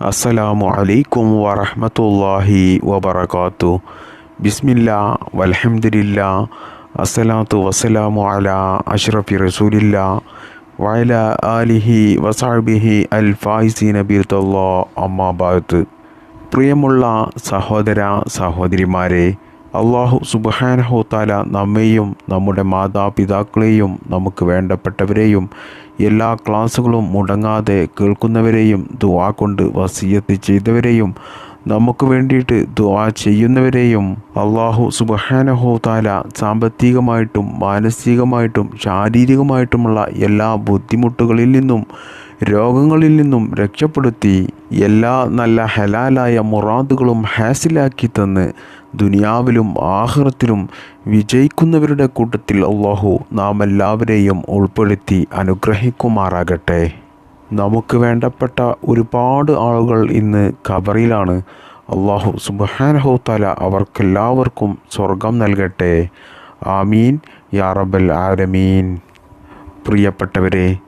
അസ്സലാമു അലൈക്കും വറഹ്മത്തുള്ളാഹി വബർക്കാത്തു ബിസ്മില്ല വൽഹംദുലില്ല അസ്സലാത്തു വസ്സലാമു അല അഷ്റഫി റസൂലില്ല വയല ആലിഹി വസാബിഹി അൽ ഫായിസി ബിർത്തല്ലാ അമ്മാബാത്ത് പ്രിയമുള്ള സഹോദര സഹോദരിമാരെ അള്ളാഹു സുബാനഹോത്താല താല നമ്മെയും നമ്മുടെ മാതാപിതാക്കളെയും നമുക്ക് വേണ്ടപ്പെട്ടവരെയും എല്ലാ ക്ലാസ്സുകളും മുടങ്ങാതെ കേൾക്കുന്നവരെയും ദുവാ കൊണ്ട് വസീയത്ത് ചെയ്തവരെയും നമുക്ക് വേണ്ടിയിട്ട് ദുവാ ചെയ്യുന്നവരെയും അള്ളാഹു സുബഹാനഹോ താല സാമ്പത്തികമായിട്ടും മാനസികമായിട്ടും ശാരീരികമായിട്ടുമുള്ള എല്ലാ ബുദ്ധിമുട്ടുകളിൽ നിന്നും രോഗങ്ങളിൽ നിന്നും രക്ഷപ്പെടുത്തി എല്ലാ നല്ല ഹലാലായ മുറാദുകളും ഹാസിലാക്കി തന്ന് ദുനിയാവിലും ആഹ്റത്തിലും വിജയിക്കുന്നവരുടെ കൂട്ടത്തിൽ അള്ളാഹു നാം എല്ലാവരെയും ഉൾപ്പെടുത്തി അനുഗ്രഹിക്കുമാറാകട്ടെ. നമുക്ക് വേണ്ടപ്പെട്ട ഒരുപാട് ആളുകൾ ഇന്ന് കബറിലാണ് അള്ളാഹു സുബഹാനഹു തല അവർക്കെല്ലാവർക്കും സ്വർഗം നൽകട്ടെ. ആമീൻ. യാറബൽ ആരമീൻ പ്രിയപ്പെട്ടവരെ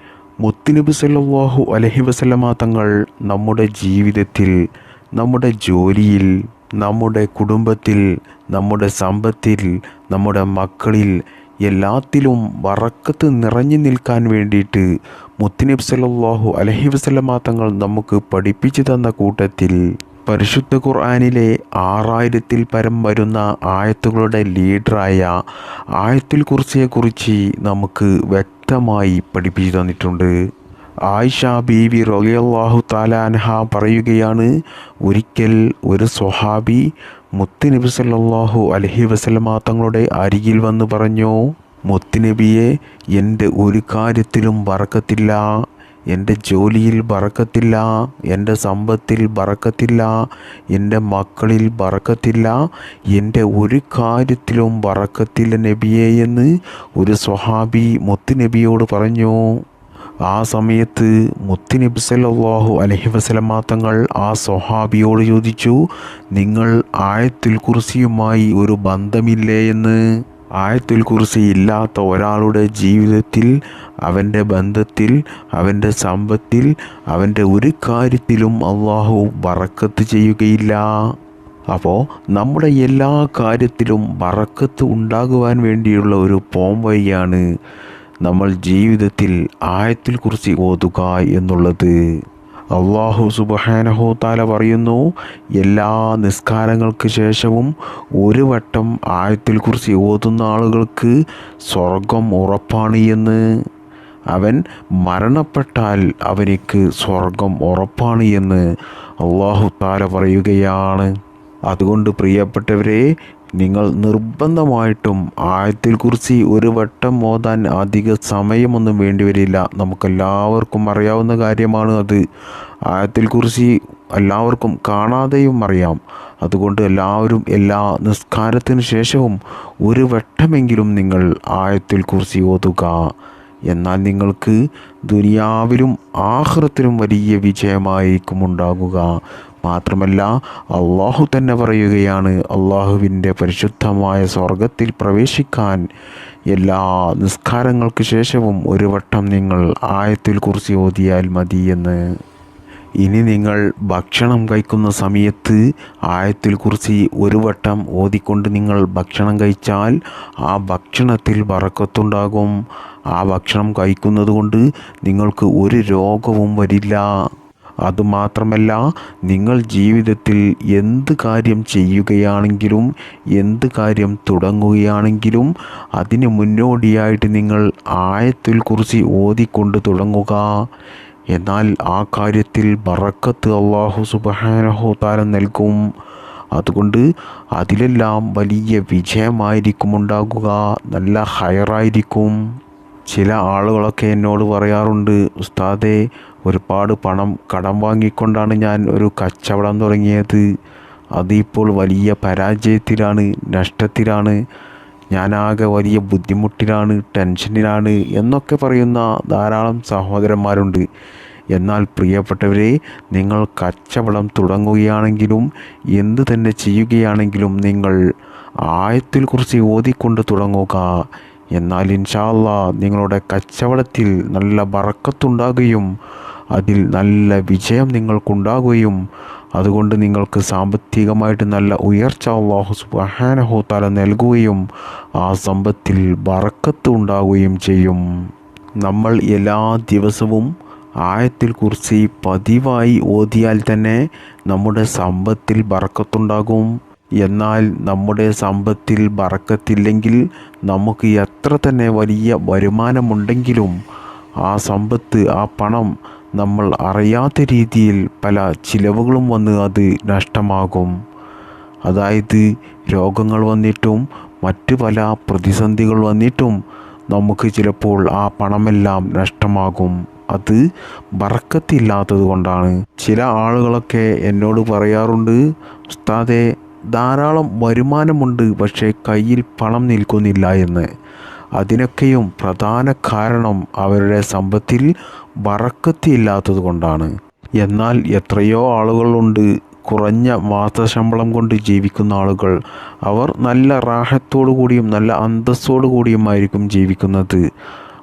മുത്തുനബി സല്ലാഹു അലഹി വസല്ലമ തങ്ങൾ നമ്മുടെ ജീവിതത്തിൽ നമ്മുടെ ജോലിയിൽ നമ്മുടെ കുടുംബത്തിൽ നമ്മുടെ സമ്പത്തിൽ നമ്മുടെ മക്കളിൽ എല്ലാത്തിലും വറക്കത്ത് നിറഞ്ഞു നിൽക്കാൻ വേണ്ടിയിട്ട് മുത്തിനബ് സല്ലല്ലാഹു അലഹി വസല്ലമ തങ്ങൾ നമുക്ക് പഠിപ്പിച്ചു തന്ന കൂട്ടത്തിൽ പരിശുദ്ധ ഖുർആാനിലെ ആറായിരത്തിൽ പരം വരുന്ന ആയത്തുകളുടെ ലീഡറായ ആയത്തിൽ കുറിച്ചെക്കുറിച്ച് നമുക്ക് വ്യക്തമായി പഠിപ്പിച്ചു തന്നിട്ടുണ്ട്. ആയിഷ ബീവി റളിയല്ലാഹു താലാൻഹ പറയുകയാണ് ഒരിക്കൽ ഒരു സ്വഹാബി മുത്തുനബി സല്ലാഹു അലഹി വസലമ തങ്ങളുടെ അരികിൽ വന്ന് പറഞ്ഞു മുത്തുനബിയെ എന്റെ ഒരു കാര്യത്തിലും വറക്കത്തില്ല എന്റെ ജോലിയിൽ ബറക്കത്തില്ല എന്റെ സമ്പത്തിൽ ബറക്കത്തില്ല എന്റെ മക്കളിൽ ബറക്കത്തില്ല എന്റെ ഒരു കാര്യത്തിലും ബറക്കത്തില്ല നബിയെ എന്ന് ഒരു സ്വഹാബി മുത്തുനബിയോട് പറഞ്ഞു. ആ സമയത്ത് മുത്തുനബി സല്ലല്ലാഹു അലൈഹി വസല്ലമ തങ്ങൾ ആ സ്വഹാബിയോട് ചോദിച്ചു നിങ്ങൾ ആയത്തുൽ കുർസിയുമായി ഒരു ബന്ധമില്ലേ? എന്ന്. ആയത്തുൽ കുറിച്ച് ഇല്ലാത്ത ഒരാളുടെ ജീവിതത്തിൽ അവന്റെ ബന്ധത്തിൽ അവന്റെ സമ്പത്തിൽ അവന്റെ ഒരു കാര്യത്തിലും അള്ളാഹു വറക്കത്ത് ചെയ്യുകയില്ല. അപ്പോൾ നമ്മുടെ എല്ലാ കാര്യത്തിലും വറക്കത്ത് ഉണ്ടാകുവാൻ വേണ്ടിയുള്ള ഒരു പോംവഴിയാണ് നമ്മൾ ജീവിതത്തിൽ ആയത്തിൽ കുറിച്ച് ഓതുക എന്നുള്ളത് അള്ളാഹു സുബഹാനഹോ താല പറയുന്നു. എല്ലാ നിസ്കാരങ്ങൾക്ക് ശേഷവും ഒരു വട്ടം ആയത്തിൽ കുറിച്ച് ഓതുന്ന ആളുകൾക്ക് സ്വർഗം ഉറപ്പാണ് എന്ന്. അവൻ മരണപ്പെട്ടാൽ അവനിക്ക് സ്വർഗം ഉറപ്പാണ് എന്ന് അള്ളാഹു താല പറയുകയാണ്. അതുകൊണ്ട് പ്രിയപ്പെട്ടവരെ നിങ്ങൾ നിർബന്ധമായിട്ടും ആയത്തിൽ കുറിച്ച് ഒരു വട്ടം ഓതാൻ അധിക സമയമൊന്നും വേണ്ടിവരില്ല. നമുക്കെല്ലാവർക്കും അറിയാവുന്ന കാര്യമാണ് അത്. ആയത്തിൽ കുറിച്ച് എല്ലാവർക്കും കാണാതെയും അറിയാം. അതുകൊണ്ട് എല്ലാവരും എല്ലാ നിസ്കാരത്തിന് ശേഷവും ഒരു വട്ടമെങ്കിലും നിങ്ങൾ ആയത്തിൽ കുറിച്ച് ഓതുക. എന്നാൽ നിങ്ങൾക്ക് ദുനിയാവിലും ആഹ്റത്തിലും വലിയ വിജയമായിരിക്കും ഉണ്ടാകുക. മാത്രമല്ല അള്ളാഹു തന്നെ പറയുകയാണ് അള്ളാഹുവിന്റെ പരിശുദ്ധമായ സ്വർഗത്തിൽ പ്രവേശിക്കാൻ എല്ലാ നിസ്കാരങ്ങൾക്ക് ശേഷവും ഒരു വട്ടം നിങ്ങൾ ആയത്തിൽ കുറിച്ച് ഓതിയാൽ മതിയെന്ന് ഇനി നിങ്ങൾ ഭക്ഷണം കഴിക്കുന്ന സമയത്ത് ആയത്തിൽ കുറിച്ച് ഒരു വട്ടം ഓതിക്കൊണ്ട് നിങ്ങൾ ഭക്ഷണം കഴിച്ചാൽ ആ ഭക്ഷണത്തിൽ വറക്കത്തുണ്ടാകും ആ ഭക്ഷണം കഴിക്കുന്നത് കൊണ്ട് നിങ്ങൾക്ക് ഒരു രോഗവും വരില്ല. അതുമാത്രമല്ല നിങ്ങൾ ജീവിതത്തിൽ എന്ത് കാര്യം ചെയ്യുകയാണെങ്കിലും എന്ത് കാര്യം തുടങ്ങുകയാണെങ്കിലും അതിന് മുന്നോടിയായിട്ട് നിങ്ങൾ ആയത്തിൽ കുറിച്ച് ഓതിക്കൊണ്ട് തുടങ്ങുക. എന്നാൽ ആ കാര്യത്തിൽ ബറക്കത്ത് അള്ളാഹു സുബാനഹോതാരം നൽകും. അതുകൊണ്ട് അതിലെല്ലാം വലിയ വിജയമായിരിക്കും ഉണ്ടാകുക നല്ല ഹയറായിരിക്കും. ചില ആളുകളൊക്കെ എന്നോട് പറയാറുണ്ട് ഉസ്താദെ ഒരുപാട് പണം കടം വാങ്ങിക്കൊണ്ടാണ് ഞാൻ ഒരു കച്ചവടം തുടങ്ങിയത്. അതിപ്പോൾ വലിയ പരാജയത്തിലാണ് നഷ്ടത്തിലാണ്. ഞാനാകെ വലിയ ബുദ്ധിമുട്ടിലാണ് ടെൻഷനിലാണ് എന്നൊക്കെ പറയുന്ന ധാരാളം സഹോദരന്മാരുണ്ട്. എന്നാൽ പ്രിയപ്പെട്ടവരെ നിങ്ങൾ കച്ചവടം തുടങ്ങുകയാണെങ്കിലും എന്ത് തന്നെ ചെയ്യുകയാണെങ്കിലും നിങ്ങൾ ആയത്തിൽ കുറിച്ച് ഓതിക്കൊണ്ട് തുടങ്ങുക. എന്നാൽ ഇൻഷാല്ല നിങ്ങളുടെ കച്ചവടത്തിൽ നല്ല ബറക്കത്തുണ്ടാകുകയും അതിൽ നല്ല വിജയം നിങ്ങൾക്കുണ്ടാകുകയും അതുകൊണ്ട് നിങ്ങൾക്ക് സാമ്പത്തികമായിട്ട് നല്ല ഉയർച്ച അള്ളാഹു സുബഹാനഹു തല നൽകുകയും ആ സമ്പത്തിൽ ബറക്കത്ത് ഉണ്ടാകുകയും ചെയ്യും. നമ്മൾ എല്ലാ ദിവസവും ആയത്തിൽ കുറിച്ച് പതിവായി ഓതിയാൽ തന്നെ നമ്മുടെ സമ്പത്തിൽ ബറക്കത്തുണ്ടാകും. എന്നാൽ നമ്മുടെ സമ്പത്തിൽ ബറക്കത്തില്ലെങ്കിൽ നമുക്ക് എത്ര തന്നെ വലിയ വരുമാനമുണ്ടെങ്കിലും ആ സമ്പത്ത് ആ പണം നമ്മൾ അറിയാത്ത രീതിയിൽ പല ചിലവുകളും വന്ന് അത് നഷ്ടമാകും. അതായത് രോഗങ്ങൾ വന്നിട്ടും മറ്റ് പല പ്രതിസന്ധികൾ വന്നിട്ടും നമുക്ക് ചിലപ്പോൾ ആ പണമെല്ലാം നഷ്ടമാകും. അത് ബറക്കത്തില്ലാത്തത് കൊണ്ടാണ്. ചില ആളുകളൊക്കെ എന്നോട് പറയാറുണ്ട് ഉസ്താദെ ധാരാളം വരുമാനമുണ്ട് പക്ഷേ കയ്യിൽ പണം നിൽക്കുന്നില്ല എന്ന്. അതിനൊക്കെയും പ്രധാന കാരണം അവരുടെ സമ്പത്തിൽ വറക്കത്തിയില്ലാത്തത് കൊണ്ടാണ് എന്നാൽ എത്രയോ ആളുകളുണ്ട് കുറഞ്ഞ മാസശമ്പളം കൊണ്ട് ജീവിക്കുന്ന ആളുകൾ. അവർ നല്ല റാഹത്തോടു കൂടിയും നല്ല അന്തസ്സോടു കൂടിയുമായിരിക്കും ജീവിക്കുന്നത്.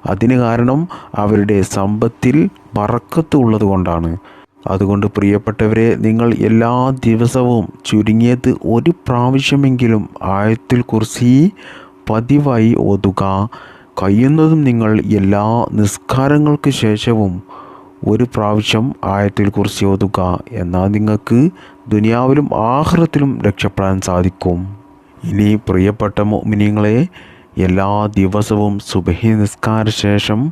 അതിന് കാരണം അവരുടെ സമ്പത്തിൽ വറക്കത്ത് ഉള്ളത് കൊണ്ടാണ് അതുകൊണ്ട് പ്രിയപ്പെട്ടവരെ നിങ്ങൾ എല്ലാ ദിവസവും ചുരുങ്ങിയത് ഒരു പ്രാവശ്യമെങ്കിലും ആയത്തിൽ കുറിച്ച് പതിവായി ഓതുക. കഴിയുന്നതും നിങ്ങൾ എല്ലാ നിസ്കാരങ്ങൾക്ക് ശേഷവും ഒരു പ്രാവശ്യം ആയത്തിൽ കുറിച്ച് ഓതുക. എന്നാൽ നിങ്ങൾക്ക് ദുനിയാവിലും ആഹ്റത്തിലും രക്ഷപ്പെടാൻ സാധിക്കും. ഇനി പ്രിയപ്പെട്ട മോമിനിങ്ങളെ എല്ലാ ദിവസവും സുബഹി നിസ്കാര ശേഷം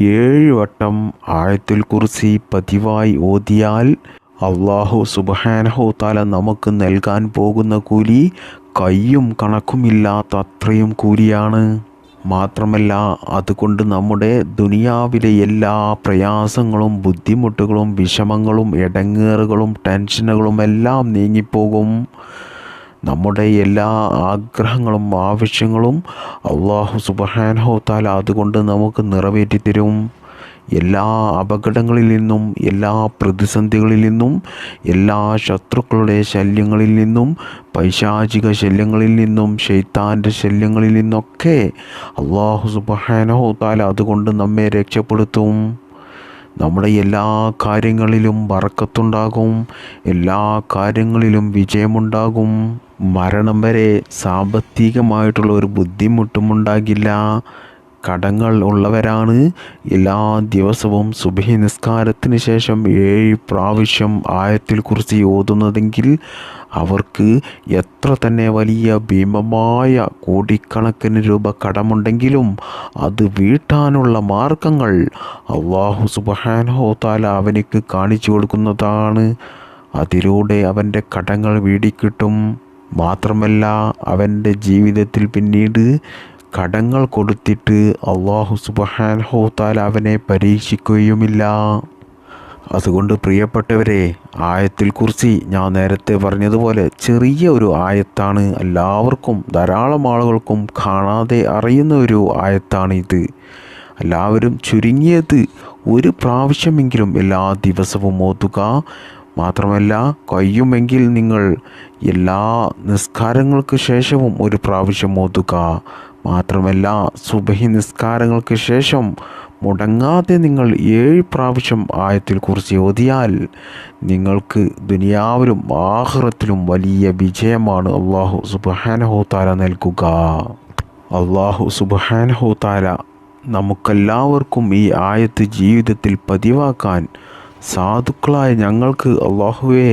ഏഴ് വട്ടം ആഴത്തിൽ കുറിച്ച് പതിവായി ഓതിയാൽ അള്ളാഹു സുബഹാനഹോ താല നമുക്ക് നൽകാൻ പോകുന്ന കൂലി കയ്യും കണക്കുമില്ലാത്ത അത്രയും കൂലിയാണ്. മാത്രമല്ല അതുകൊണ്ട് നമ്മുടെ ദുനിയാവിലെ എല്ലാ പ്രയാസങ്ങളും ബുദ്ധിമുട്ടുകളും വിഷമങ്ങളും ഇടങ്ങേറുകളും ടെൻഷനുകളും എല്ലാം നീങ്ങിപ്പോകും. നമ്മുടെ എല്ലാ ആഗ്രഹങ്ങളും ആവശ്യങ്ങളും അള്ളാഹു സുബഹാനഹോ താല അതുകൊണ്ട് നമുക്ക് നിറവേറ്റി തരും എല്ലാ അപകടങ്ങളിൽ നിന്നും എല്ലാ പ്രതിസന്ധികളിൽ നിന്നും എല്ലാ ശത്രുക്കളുടെ ശല്യങ്ങളിൽ നിന്നും പൈശാചിക ശല്യങ്ങളിൽ നിന്നും ഷെയ്ത്താന്റെ ശല്യങ്ങളിൽ നിന്നൊക്കെ അള്ളാഹു സുബാനോ താല അതുകൊണ്ട് നമ്മെ രക്ഷപ്പെടുത്തും. നമ്മുടെ എല്ലാ കാര്യങ്ങളിലും വറക്കത്തുണ്ടാകും എല്ലാ കാര്യങ്ങളിലും വിജയമുണ്ടാകും. മരണം വരെ സാമ്പത്തികമായിട്ടുള്ള ഒരു ബുദ്ധിമുട്ടും ഉണ്ടാകില്ല കടങ്ങൾ ഉള്ളവരാണ്. എല്ലാ ദിവസവും സുബഹി നിസ്കാരത്തിന് ശേഷം ഏഴ് പ്രാവശ്യം ആയത്തിൽ കുറിച്ച് ഓതുന്നതെങ്കിൽ അവർക്ക് എത്ര തന്നെ വലിയ ഭീമമായ കോടിക്കണക്കിന് രൂപ കടമുണ്ടെങ്കിലും അത് വീട്ടാനുള്ള മാർഗങ്ങൾ അള്ളാഹു സുബഹാനോ താല അവനിക്ക് കാണിച്ചു കൊടുക്കുന്നതാണ്. അതിലൂടെ അവന്റെ കടങ്ങൾ വീടിക്കിട്ടും. മാത്രമല്ല അവന്റെ ജീവിതത്തിൽ പിന്നീട് കടങ്ങൾ കൊടുത്തിട്ട് അള്ളാഹു സുബഹാൻഹോത്താൽ അവനെ പരീക്ഷിക്കുകയുമില്ല. അതുകൊണ്ട് പ്രിയപ്പെട്ടവരെ ആയത്തിൽ കുറിച്ച് ഞാൻ നേരത്തെ പറഞ്ഞതുപോലെ ചെറിയ ഒരു ആയത്താണ് എല്ലാവർക്കും ധാരാളം ആളുകൾക്കും കാണാതെ അറിയുന്ന ഒരു ആയത്താണ് ഇത് എല്ലാവരും ചുരുങ്ങിയത് ഒരു പ്രാവശ്യമെങ്കിലും എല്ലാ ദിവസവും ഓതുക. മാത്രമല്ല കഴിയുമെങ്കിൽ നിങ്ങൾ എല്ലാ നിസ്കാരങ്ങൾക്ക് ശേഷവും ഒരു പ്രാവശ്യം ഓതുക. മാത്രമല്ല സുബഹി നിസ്കാരങ്ങൾക്ക് ശേഷം മുടങ്ങാതെ നിങ്ങൾ ഏഴ് പ്രാവശ്യം ആയത്തിൽ കുറിച്ച് ഓതിയാൽ നിങ്ങൾക്ക് ദുനിയാവിലും ആഹ്റത്തിലും വലിയ വിജയമാണ് അള്ളാഹു സുബഹാനഹോത്താല നൽകുക. അള്ളാഹു സുബഹാനഹോത്താല നമുക്കെല്ലാവർക്കും ഈ ആയത്ത് ജീവിതത്തിൽ പതിവാക്കാൻ സാധുക്കളായ ഞങ്ങൾക്ക് അള്ളാഹുവെ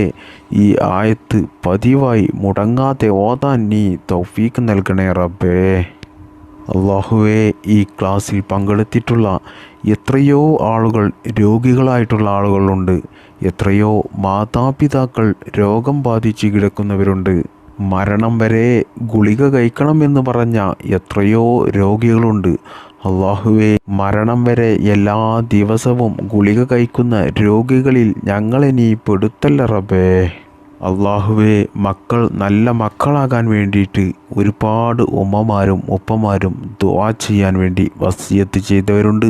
ഈ ആയത്ത് പതിവായി മുടങ്ങാതെ ഓതാൻ നീ തൗഫീക്ക് നൽകണേ റബ്ബേ. അള്ളാഹുവെ ഈ ക്ലാസ്സിൽ പങ്കെടുത്തിട്ടുള്ള എത്രയോ ആളുകൾ രോഗികളായിട്ടുള്ള ആളുകളുണ്ട്. എത്രയോ മാതാപിതാക്കൾ രോഗം ബാധിച്ച് കിടക്കുന്നവരുണ്ട്. മരണം വരെ ഗുളിക കഴിക്കണമെന്ന് പറഞ്ഞ എത്രയോ രോഗികളുണ്ട്. അള്ളാഹുവെ മരണം വരെ എല്ലാ ദിവസവും ഗുളിക കഴിക്കുന്ന രോഗികളിൽ ഞങ്ങളെ നീ പെടുത്തല്ല റബ്ബേ. അള്ളാഹുവെ മക്കൾ നല്ല മക്കളാകാൻ വേണ്ടിയിട്ട് ഒരുപാട് ഉമ്മമാരും ഉപ്പമാരും ദുവാ ചെയ്യാൻ വേണ്ടി വസിയത്ത് ചെയ്തവരുണ്ട്.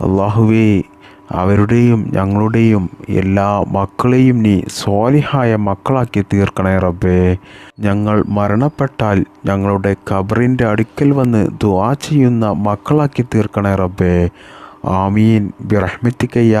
അള്ളാഹുവെ അവരുടെയും ഞങ്ങളുടെയും എല്ലാ മക്കളെയും നീ സ്വാലിഹായ മക്കളാക്കി തീർക്കണേ റബ്ബേ. ഞങ്ങൾ മരണപ്പെട്ടാൽ ഞങ്ങളുടെ ഖബറിന്റെ അടുക്കൽ വന്ന് ദുആ ചെയ്യുന്ന മക്കളാക്കി തീർക്കണേ റബ്ബേ. ആമീൻ. ബിറഹ്മത്തിക്കയ്യ